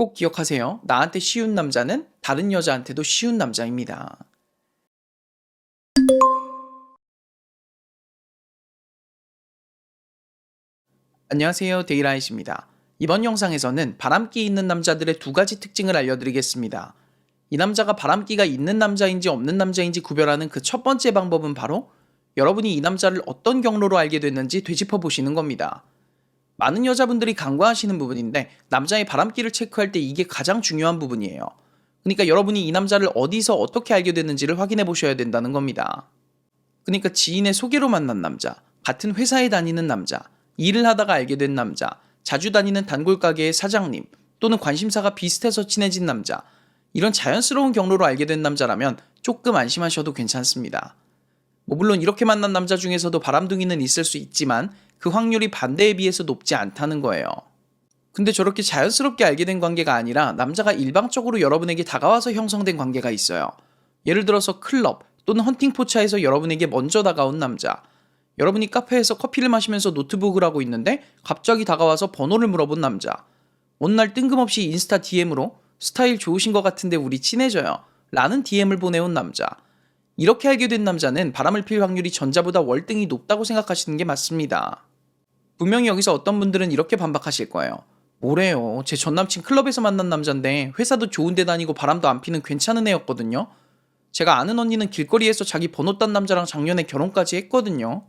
꼭 기억하세요. 나한테 쉬운 남자는 다른 여자한테도 쉬운 남자입니다. 안녕하세요. 데이라이트입니다. 이번 영상에서는 바람기 있는 남자들의 두 가지 특징을 알려드리겠습니다. 이 남자가 바람기가 있는 남자인지 없는 남자인지 구별하는 그 첫 번째 방법은 바로 여러분이 이 남자를 어떤 경로로 알게 됐는지 되짚어 보시는 겁니다. 많은 여자분들이 간과하시는 부분인데 남자의 바람기를 체크할 때 이게 가장 중요한 부분이에요. 그러니까 여러분이 이 남자를 어디서 어떻게 알게 됐는지를 확인해 보셔야 된다는 겁니다. 그러니까 지인의 소개로 만난 남자, 같은 회사에 다니는 남자, 일을 하다가 알게 된 남자, 자주 다니는 단골 가게의 사장님, 또는 관심사가 비슷해서 친해진 남자, 이런 자연스러운 경로로 알게 된 남자라면 조금 안심하셔도 괜찮습니다. 뭐 물론 이렇게 만난 남자 중에서도 바람둥이는 있을 수 있지만 그 확률이 반대에 비해서 높지 않다는 거예요. 근데 저렇게 자연스럽게 알게 된 관계가 아니라 남자가 일방적으로 여러분에게 다가와서 형성된 관계가 있어요. 예를 들어서 클럽 또는 헌팅 포차에서 여러분에게 먼저 다가온 남자. 여러분이 카페에서 커피를 마시면서 노트북을 하고 있는데 갑자기 다가와서 번호를 물어본 남자. 어느 날 뜬금없이 인스타 DM으로 스타일 좋으신 것 같은데 우리 친해져요. 라는 DM을 보내온 남자. 이렇게 알게 된 남자는 바람을 필 확률이 전자보다 월등히 높다고 생각하시는 게 맞습니다. 분명히 여기서 어떤 분들은 이렇게 반박하실 거예요. 뭐래요. 제 전남친 클럽에서 만난 남잔데 회사도 좋은 데 다니고 바람도 안 피는 괜찮은 애였거든요. 제가 아는 언니는 길거리에서 자기 번호 딴 남자랑 작년에 결혼까지 했거든요.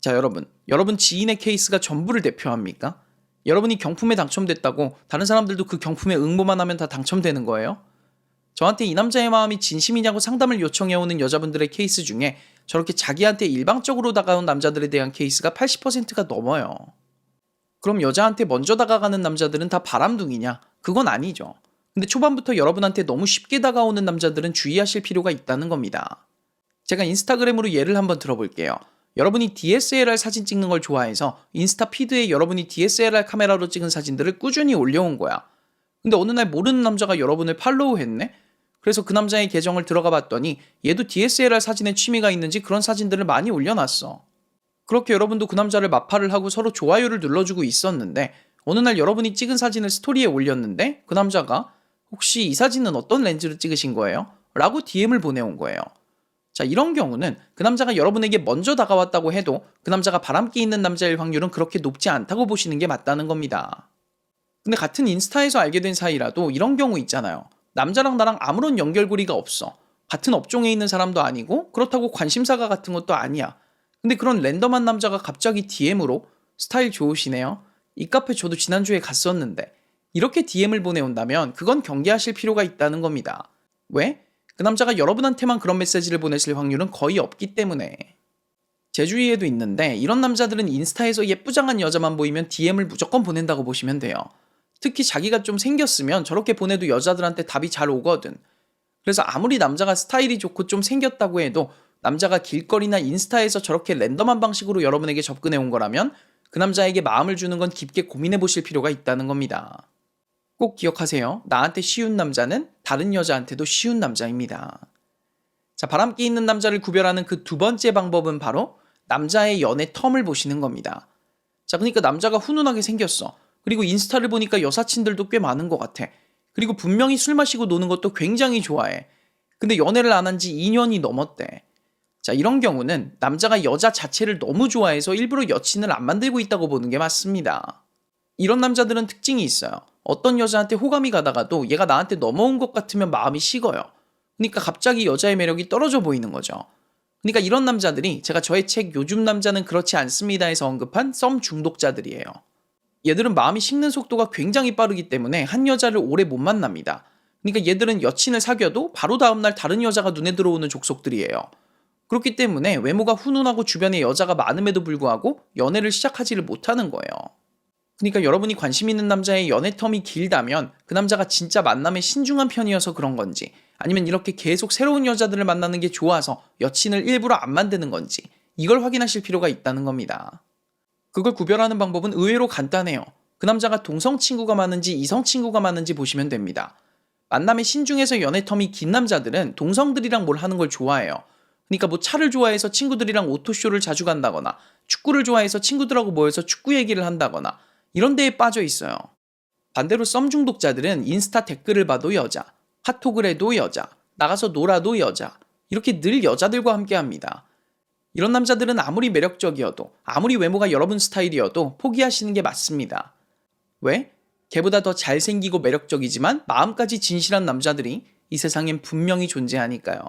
자, 여러분. 여러분 지인의 케이스가 전부를 대표합니까? 여러분이 경품에 당첨됐다고 다른 사람들도 그 경품에 응모만 하면 다 당첨되는 거예요? 저한테 이 남자의 마음이 진심이냐고 상담을 요청해오는 여자분들의 케이스 중에 저렇게 자기한테 일방적으로 다가온 남자들에 대한 케이스가 80%가 넘어요. 그럼 여자한테 먼저 다가가는 남자들은 다 바람둥이냐? 그건 아니죠. 근데 초반부터 여러분한테 너무 쉽게 다가오는 남자들은 주의하실 필요가 있다는 겁니다. 제가 인스타그램으로 예를 한번 들어볼게요. 여러분이 DSLR 사진 찍는 걸 좋아해서 인스타 피드에 여러분이 DSLR 카메라로 찍은 사진들을 꾸준히 올려온 거야. 근데 어느 날 모르는 남자가 여러분을 팔로우 했네? 그래서 그 남자의 계정을 들어가 봤더니 얘도 DSLR 사진에 취미가 있는지 그런 사진들을 많이 올려놨어. 그렇게 여러분도 그 남자를 마파를 하고 서로 좋아요를 눌러주고 있었는데 어느 날 여러분이 찍은 사진을 스토리에 올렸는데 그 남자가 혹시 이 사진은 어떤 렌즈로 찍으신 거예요? 라고 DM을 보내온 거예요. 자, 이런 경우는 그 남자가 여러분에게 먼저 다가왔다고 해도 그 남자가 바람기 있는 남자일 확률은 그렇게 높지 않다고 보시는 게 맞다는 겁니다. 근데 같은 인스타에서 알게 된 사이라도 이런 경우 있잖아요. 남자랑 나랑 아무런 연결고리가 없어. 같은 업종에 있는 사람도 아니고 그렇다고 관심사가 같은 것도 아니야. 근데 그런 랜덤한 남자가 갑자기 DM으로 스타일 좋으시네요. 이 카페 저도 지난주에 갔었는데 이렇게 DM을 보내온다면 그건 경계하실 필요가 있다는 겁니다. 왜? 그 남자가 여러분한테만 그런 메시지를 보내실 확률은 거의 없기 때문에. 제 주위에도 있는데 이런 남자들은 인스타에서 예쁘장한 여자만 보이면 DM을 무조건 보낸다고 보시면 돼요. 특히 자기가 좀 생겼으면 저렇게 보내도 여자들한테 답이 잘 오거든. 그래서 아무리 남자가 스타일이 좋고 좀 생겼다고 해도 남자가 길거리나 인스타에서 저렇게 랜덤한 방식으로 여러분에게 접근해 온 거라면 그 남자에게 마음을 주는 건 깊게 고민해 보실 필요가 있다는 겁니다. 꼭 기억하세요. 나한테 쉬운 남자는 다른 여자한테도 쉬운 남자입니다. 자, 바람기 있는 남자를 구별하는 그 두 번째 방법은 바로 남자의 연애 텀을 보시는 겁니다. 자, 그러니까 남자가 훈훈하게 생겼어. 그리고 인스타를 보니까 여사친들도 꽤 많은 것 같아. 그리고 분명히 술 마시고 노는 것도 굉장히 좋아해. 근데 연애를 안 한 지 2년이 넘었대. 자, 이런 경우는 남자가 여자 자체를 너무 좋아해서 일부러 여친을 안 만들고 있다고 보는 게 맞습니다. 이런 남자들은 특징이 있어요. 어떤 여자한테 호감이 가다가도 얘가 나한테 넘어온 것 같으면 마음이 식어요. 그러니까 갑자기 여자의 매력이 떨어져 보이는 거죠. 그러니까 이런 남자들이 제가 저의 책 요즘 남자는 그렇지 않습니다에서 언급한 썸 중독자들이에요. 얘들은 마음이 식는 속도가 굉장히 빠르기 때문에 한 여자를 오래 못 만납니다. 그러니까 얘들은 여친을 사귀어도 바로 다음날 다른 여자가 눈에 들어오는 족속들이에요. 그렇기 때문에 외모가 훈훈하고 주변에 여자가 많음에도 불구하고 연애를 시작하지를 못하는 거예요. 그러니까 여러분이 관심 있는 남자의 연애 텀이 길다면 그 남자가 진짜 만남에 신중한 편이어서 그런 건지 아니면 이렇게 계속 새로운 여자들을 만나는 게 좋아서 여친을 일부러 안 만드는 건지 이걸 확인하실 필요가 있다는 겁니다. 그걸 구별하는 방법은 의외로 간단해요. 그 남자가 동성 친구가 많은지 이성 친구가 많은지 보시면 됩니다. 만남에 신중해서 연애 텀이 긴 남자들은 동성들이랑 뭘 하는 걸 좋아해요. 그러니까 뭐 차를 좋아해서 친구들이랑 오토쇼를 자주 간다거나 축구를 좋아해서 친구들하고 모여서 축구 얘기를 한다거나 이런 데에 빠져 있어요. 반대로 썸 중독자들은 인스타 댓글을 봐도 여자, 카톡을 해도 여자, 나가서 놀아도 여자, 이렇게 늘 여자들과 함께 합니다. 이런 남자들은 아무리 매력적이어도, 아무리 외모가 여러분 스타일이어도 포기하시는 게 맞습니다. 왜? 걔보다 더 잘생기고 매력적이지만 마음까지 진실한 남자들이 이 세상엔 분명히 존재하니까요.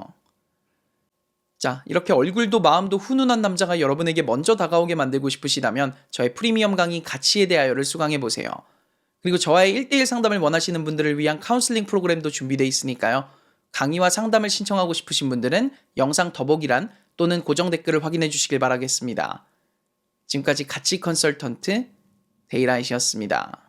자, 이렇게 얼굴도 마음도 훈훈한 남자가 여러분에게 먼저 다가오게 만들고 싶으시다면 저의 프리미엄 강의 가치에 대하여를 수강해 보세요. 그리고 저와의 1대1 상담을 원하시는 분들을 위한 카운슬링 프로그램도 준비되어 있으니까요. 강의와 상담을 신청하고 싶으신 분들은 영상 더보기란 또는 고정 댓글을 확인해 주시길 바라겠습니다. 지금까지 가치 컨설턴트 데이라이시였습니다.